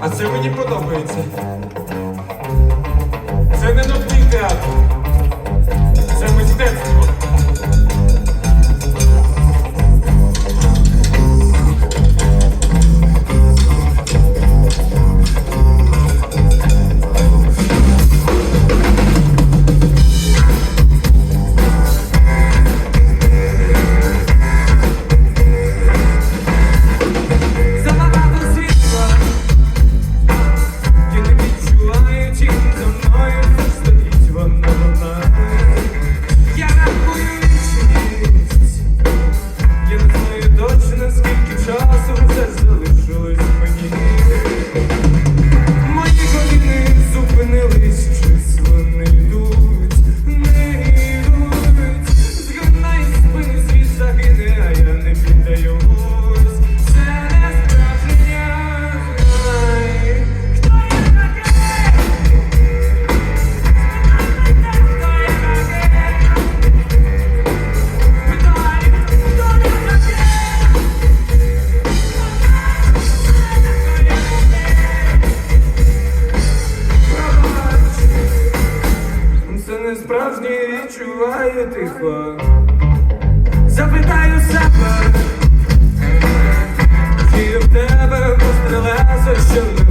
А це мені подобається. не справжній відчуваю тихо. Запитаю себе, чи в тебе пострелезо, що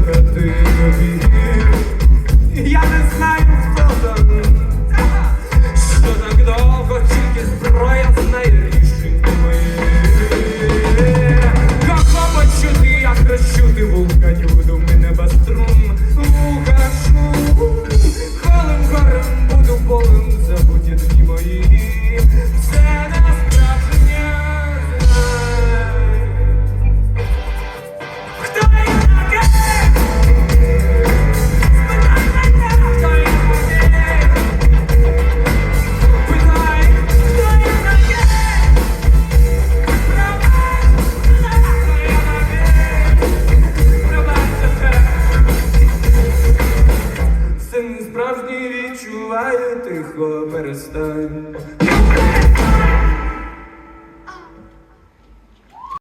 співаю тихо перестань.